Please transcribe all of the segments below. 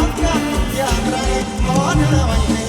รักกันอย่างไรขอเธอไว้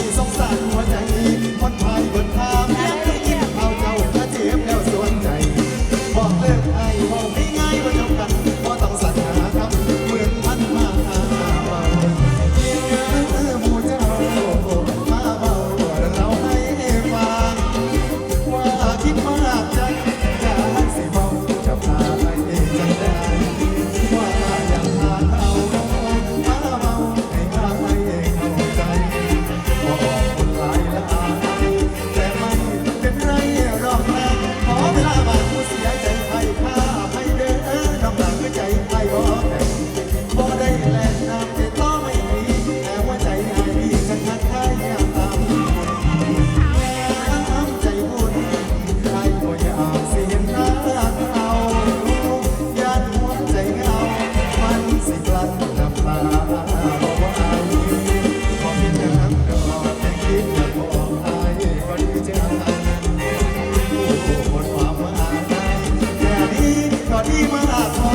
ที่มาหาพอ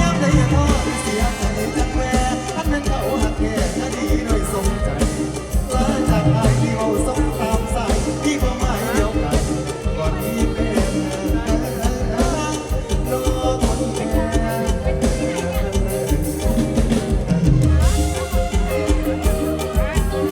ย้ำได้ยังพอเสีย